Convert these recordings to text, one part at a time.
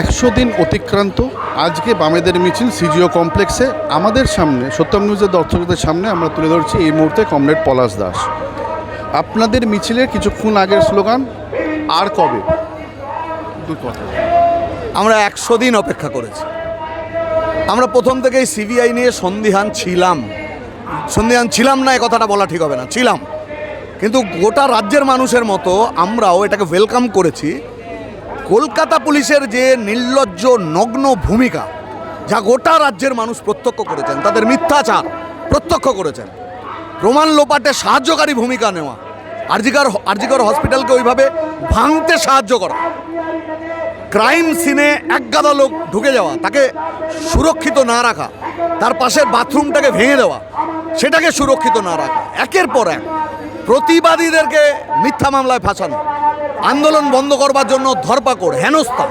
একশো দিন অতিক্রান্ত। আজকে বামেদের মিছিল সিজিও কমপ্লেক্সে। আমাদের সামনে, সত্যম নিউজের দর্শকদের সামনে আমরা তুলে ধরছি এই মুহূর্তে কমরেড পলাশ দাস। আপনাদের মিছিলের কিছুক্ষণ আগের স্লোগান, আর কবে? কথা। আমরা একশো দিন অপেক্ষা করেছি। আমরা প্রথম থেকেই সিবিআই নিয়ে সন্দিহান ছিলাম। সন্দিহান ছিলাম না, এ কথাটা বলা ঠিক হবে না, ছিলাম। কিন্তু গোটা রাজ্যের মানুষের মতো আমরাও এটাকে ওয়েলকাম করেছি। কলকাতা পুলিশের যে নির্লজ্জ নগ্ন ভূমিকা, যা গোটা রাজ্যের মানুষ প্রত্যক্ষ করেছেন, তাদের মিথ্যাচার প্রত্যক্ষ করেছেন। প্রমাণ লোপাটে সাহায্যকারী ভূমিকা নেওয়া, আরজিকার, আরজিকর হসপিটালকে ওইভাবে ভাঙতে সাহায্য করা। ক্রাইম সিনে একগাদা লোক ঢুকে যাওয়া, তাকে সুরক্ষিত না রাখা, তার পাশের বাথরুমটাকে ভেঙে দেওয়া, সেটাকে সুরক্ষিত না রাখা, একের পর এক প্রতিবাদীদেরকে মিথ্যা মামলায় ফাঁসানো। আন্দোলন বন্ধ করবার জন্য ধরপাকড়, হেনস্থা।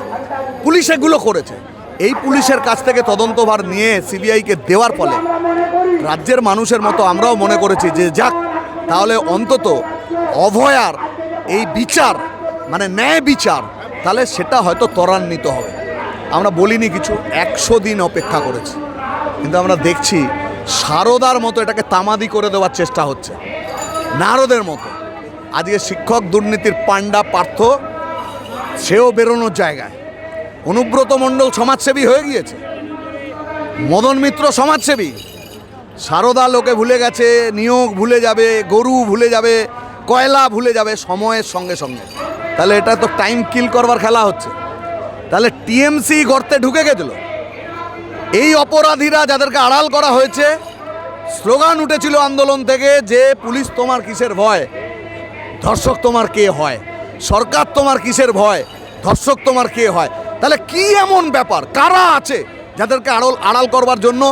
পুলিশ এগুলো করেছে। এই পুলিশের কাছ থেকে তদন্তভার নিয়ে সিবিআইকে দেওয়ার ফলে রাজ্যের মানুষের মতো আমরাও মনে করেছি যে যাক, তাহলে অন্তত অভয়ার এই বিচার মানে ন্যায় বিচার, তাহলে সেটা হয়তো ত্বরান্বিত হবে। আমরা বলিনি কিছু, একশো দিন অপেক্ষা করেছি। কিন্তু আমরা দেখছি, সারদার মতো এটাকে তামাদি করে দেওয়ার চেষ্টা হচ্ছে। নারদের মতো। আজকে শিক্ষক দুর্নীতির পাণ্ডা পার্থ, সেও বেরোনোর জায়গায়। অনুব্রত মণ্ডল সমাজসেবী হয়ে গিয়েছে। মদন মিত্র সমাজসেবী। সারদা লোকে ভুলে গেছে, নিয়োগ ভুলে যাবে, গরু ভুলে যাবে, কয়লা ভুলে যাবে সময়ের সঙ্গে সঙ্গে। তাহলে এটা তো টাইম কিল করবার খেলা হচ্ছে। তাহলে টিএমসি গর্তে ঢুকে গেছিল। এই অপরাধীরা যাদেরকে আড়াল করা হয়েছে, স্লোগান উঠেছিল আন্দোলন থেকে যে পুলিশ তোমার কিসের ভয়? ধর্ষক তোমার কে হয়? সরকার তোমার কিসের ভয়? ধর্ষক তোমার কে হয়? তাহলে কি এমন ব্যাপার? কারা আছে যাদেরকে আড়ল, আড়াল করবার জন্য?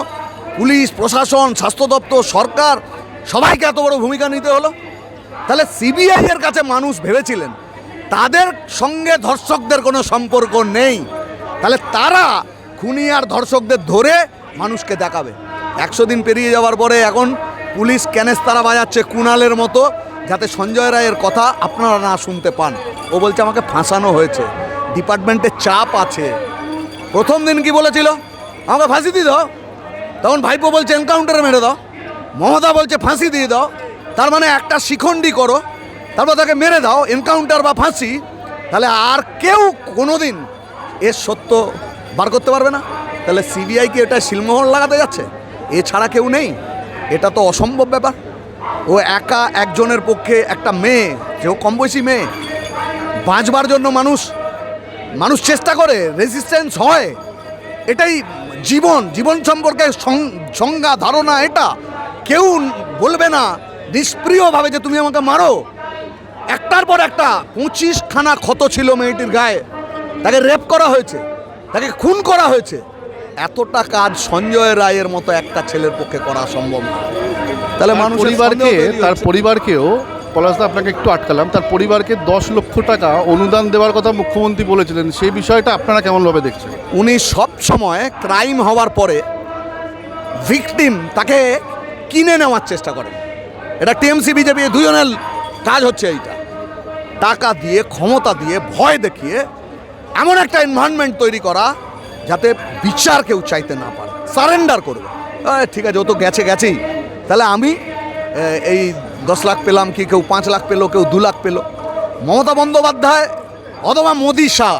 পুলিশ, প্রশাসন, স্বাস্থ্য দপ্তর, সরকার, সবাইকে এত বড় ভূমিকা নিতে হলো? তাহলে সিবিআই এর কাছে মানুষ ভেবেছিলেন, তাদের সঙ্গে ধর্ষকদের কোনো সম্পর্ক নেই। তাহলে তারা খুনি আর ধর্ষকদের ধরে মানুষকে দেখাবে। একশো দিন পেরিয়ে যাওয়ার পরে এখন পুলিশ ক্যানেস্তারা বাজাচ্ছে কুণালের মতো যাতে সঞ্জয় রায়ের কথা আপনারা না শুনতে পান। ও বলছে, আমাকে ফাঁসানো হয়েছে। ডিপার্টমেন্টে চাপ আছে। প্রথম দিন কি বলেছিল? আমাকে ফাঁসি দিয়ে দাও। তখন ভাইপো বলছে, এনকাউন্টারে মেরে দাও। মমতা বলছে, ফাঁসি দিয়ে দাও। তার মানে একটা শিখণ্ডি করো। তারপর তাকে মেরে দাও, এনকাউন্টার বা ফাঁসি। তাহলে আর কেউ কোনো দিন এর সত্য বার করতে পারবে না। তাহলে সিবিআই কি এটা শিলমোহর লাগাতে যাচ্ছে? এছাড়া কেউ নেই। এটা তো অসম্ভব ব্যাপার। ও একা একজনের পক্ষে একটা মেয়ে যেও কম বয়সী মেয়ে, বাঁচবার জন্য মানুষ মানুষ চেষ্টা করে রেজিস্ট্যান্স হয়। এটাই জীবন জীবন সম্পর্কে সংজ্ঞা, ধারণা এটা। কেউ বলবে না, নিষ্প্রিয়ভাবে যে তুমি আমাকে মারো। একটার পর একটা পঁচিশখানা ক্ষত ছিল মেয়েটির গায়ে। তাকে রেপ করা হয়েছে, তাকে খুন করা হয়েছে। এতটা কাজ সঞ্জয় রায়ের মতো একটা ছেলের পক্ষে করা সম্ভব না। তাহলে মানুষ পরিবারকে তার পরিবারকেও পলাশদা আপনাকে একটু আটকালাম। তার পরিবারকে দশ লক্ষ টাকা অনুদান দেওয়ার কথা মুখ্যমন্ত্রী বলেছিলেন। সেই বিষয়টা আপনারা কেমনভাবে দেখছেন? উনি সব সময় ক্রাইম হওয়ার পরে ভিকটিম তাকে কিনে নেওয়ার চেষ্টা করেন। এটা টিএমসি বিজেপি দুজনের কাজ হচ্ছে এইটা। টাকা দিয়ে ক্ষমতা দিয়ে ভয় দেখিয়ে এমন একটা এনভায়রনমেন্ট তৈরি করা যাতে বিচার কেউ চাইতে না পারে। সারেন্ডার করবে। ঠিক আছে, ও তো গেছে গেছেই। তাহলে আমি এই দশ লাখ পেলাম কি, কেউ পাঁচ লাখ পেল, কেউ দু লাখ পেল। মমতা বন্দ্যোপাধ্যায় অথবা মোদি শাহ,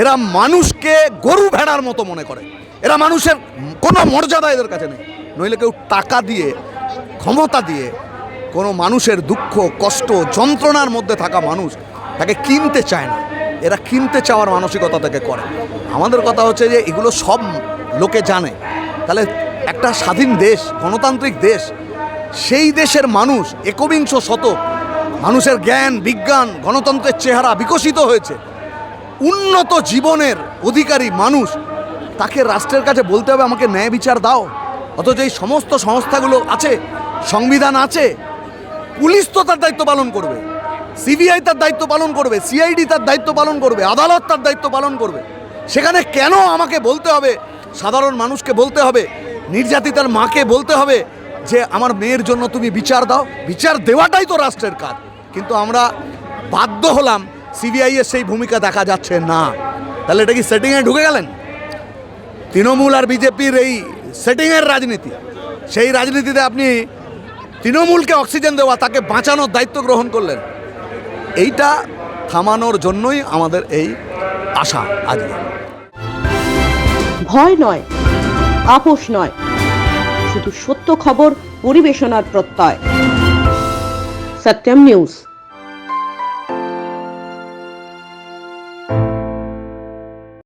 এরা মানুষকে গরু ভেড়ার মতো মনে করে। এরা মানুষের কোনো মর্যাদা এদের কাছে নেই। নইলে কেউ টাকা দিয়ে, ক্ষমতা দিয়ে, কোনো মানুষের দুঃখ, কষ্ট, যন্ত্রণার মধ্যে থাকা মানুষ তাকে কিনতে চায় না। এরা কিনতে চাওয়ার মানসিকতা থেকে করে। আমাদের কথা হচ্ছে যে এগুলো সব লোকে জানে। তাহলে একটা স্বাধীন দেশ, গণতান্ত্রিক দেশ, সেই দেশের মানুষ একবিংশ শতক মানুষের জ্ঞান, বিজ্ঞান, গণতন্ত্রের চেহারা বিকশিত হয়েছে। উন্নত জীবনের অধিকারী মানুষ তাকে রাষ্ট্রের কাছে বলতে হবে, আমাকে ন্যায় বিচার দাও। অথচ এই সমস্ত সংস্থাগুলো আছে, সংবিধান আছে, পুলিশ তো তার দায়িত্ব পালন করবে। সিবিআই তার দায়িত্ব পালন করবে, সিআইডি তার দায়িত্ব পালন করবে, আদালত তার দায়িত্ব পালন করবে। সেখানে কেন আমাকে বলতে হবে? সাধারণ মানুষকে বলতে হবে, নির্যাতিতার মাকে বলতে হবে যে, আমার মেয়ের জন্য তুমি বিচার দাও। বিচার দেওয়াটাই তো রাষ্ট্রের কাজ। কিন্তু আমরা বাধ্য হলাম, সিবিআই এর সেই ভূমিকা দেখা যাচ্ছে না। তাহলে এটা কি সেটিংয়ে ঢুকে গেলেন? তৃণমূল আর বিজেপির এই সেটিংয়ের রাজনীতি। সেই রাজনীতিতে আপনি তৃণমূলকে অক্সিজেন দেওয়া, তাকে বাঁচানোর দায়িত্ব গ্রহণ করলেন। এইটা থামানোর জন্যই আমাদের এই আশা আজকে ভয় নয়, আপোষ নয়, শুধু সত্য খবর পরিবেশনার প্রত্যয়। সত্যম নিউজ।